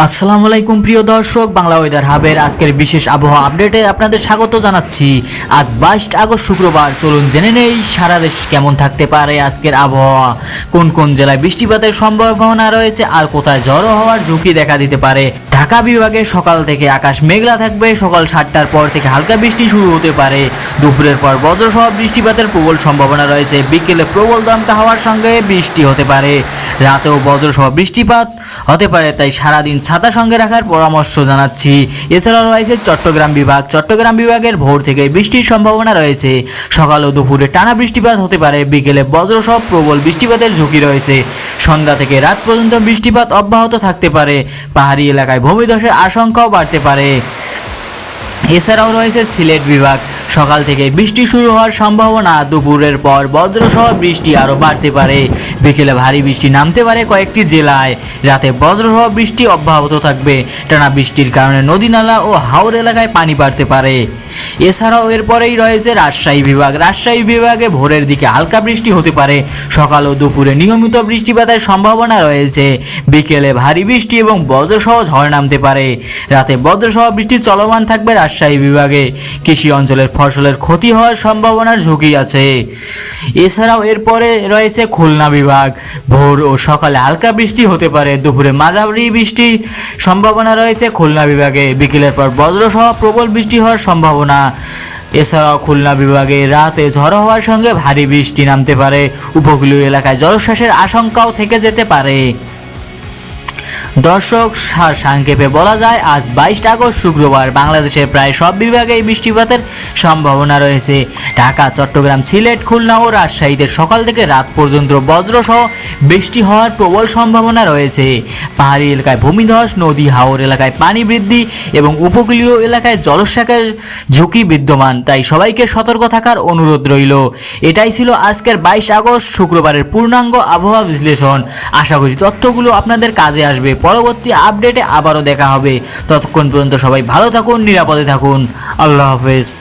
আসসালামু আলাইকুম প্রিয় দর্শক, বাংলা ওয়েদার হাবের আজকের বিশেষ আবহাওয়া আপডেটে আপনাদের স্বাগত জানাচ্ছি। আজ বাইশ আগস্ট শুক্রবার, চলুন জেনে নেই সারা দেশ কেমন থাকতে পারে আজকের আবহাওয়া। কোন কোন জেলায় বৃষ্টিপাতের সম্ভাবনা রয়েছে আর কোথায় ঝড়ো হওয়ার ঝুঁকি দেখা দিতে পারে? ঢাকা বিভাগে সকাল থেকে আকাশ মেঘলা থাকবে। সকাল সাতটার পর থেকে হালকা বৃষ্টি শুরু হতে পারে। দুপুরের পর বজ্রসহ বৃষ্টিপাতের প্রবল সম্ভাবনা রয়েছে। বিকেলে প্রবল দমকা হওয়ার সঙ্গে বৃষ্টি হতে পারে। রাতেও বজ্রসহ বৃষ্টিপাত হতে পারে, তাই সারাদিন ছাতা সঙ্গে রাখার পরামর্শ জানাচ্ছি। এছাড়াও রয়েছে চট্টগ্রাম বিভাগ। চট্টগ্রাম বিভাগের ভোর থেকে বৃষ্টির সম্ভাবনা রয়েছে। সকাল ও দুপুরে টানা বৃষ্টিপাত হতে পারে। বিকেলে বজ্রসহ প্রবল বৃষ্টিপাতের ঝুঁকি রয়েছে। সন্ধ্যা থেকে রাত পর্যন্ত বৃষ্টিপাত অব্যাহত থাকতে পারে। পাহাড়ি এলাকায় ভূমিধসের আশঙ্কাও বাড়তে পারে। এছাড়াও রয়েছে সিলেট বিভাগ। সকাল থেকে বৃষ্টি শুরু হওয়ার সম্ভাবনা। দুপুরের পর বজ্রসহ বৃষ্টি আরও বাড়তে পারে। বিকেলে ভারী বৃষ্টি নামতে পারে কয়েকটি জেলায়। রাতে বজ্রসহ বৃষ্টি অব্যাহত থাকবে। টানা বৃষ্টির কারণে নদী নালা ও হাওর এলাকায় পানি বাড়তে পারে। এছাড়াও এরপরেই রয়েছে রাজশাহী বিভাগ। রাজশাহী বিভাগে ভোরের দিকে হালকা বৃষ্টি হতে পারে। সকাল ও দুপুরে নিয়মিত বৃষ্টিপাতের সম্ভাবনা রয়েছে। বিকেলে ভারী বৃষ্টি এবং বজ্রসহ ঝড় নামতে পারে। রাতে বজ্রসহ বৃষ্টি চলমান থাকবে রাজশাহী বিভাগে। কৃষি অঞ্চলের ফসলের ক্ষতি হওয়ার সম্ভাবনার ঝুঁকি আছে। এছাড়াও এরপরে রয়েছে খুলনা বিভাগ। ভোর ও সকালে হালকা বৃষ্টি হতে পারে। দুপুরে মাঝারি বৃষ্টির সম্ভাবনা রয়েছে খুলনা বিভাগে। বিকেলের পর বজ্রসহ প্রবল বৃষ্টি হওয়ার সম্ভাবনা। এছাড়াও খুলনা বিভাগে রাতে ঝড়ো হওয়ার সঙ্গে ভারী বৃষ্টি নামতে পারে। উপকূলীয় এলাকায় জলোচ্ছ্বাসের আশঙ্কাও থেকে যেতে পারে। দর্শক সংক্ষেপে বলা যায়, আজ বাইশ আগস্ট শুক্রবার বাংলাদেশের প্রায় সব বিভাগেই বৃষ্টিপাতের সম্ভাবনা রয়েছে। ঢাকা, চট্টগ্রাম, সিলেট, খুলনা ও রাজশাহীতে সকাল থেকে রাত পর্যন্ত বজ্রসহ বৃষ্টি হওয়ার প্রবল সম্ভাবনা রয়েছে। পাহাড়ি এলাকায় ভূমিধস, নদী, হাওর এলাকায় পানি বৃদ্ধি এবং উপকূলীয় এলাকায় জলস্যাকের ঝুঁকি বিদ্যমান, তাই সবাইকে সতর্ক থাকার অনুরোধ রইল। এটাই ছিল আজকের বাইশ আগস্ট শুক্রবারের পূর্ণাঙ্গ আবহাওয়া বিশ্লেষণ। আশা করি তথ্যগুলো আপনাদের কাজে আসবে পরবর্তী আপডেটে আবারও দেখা হবে। ততক্ষণ পর্যন্ত সবাই ভালো থাকুন, নিরাপদে থাকুন। আল্লাহ হাফেজ।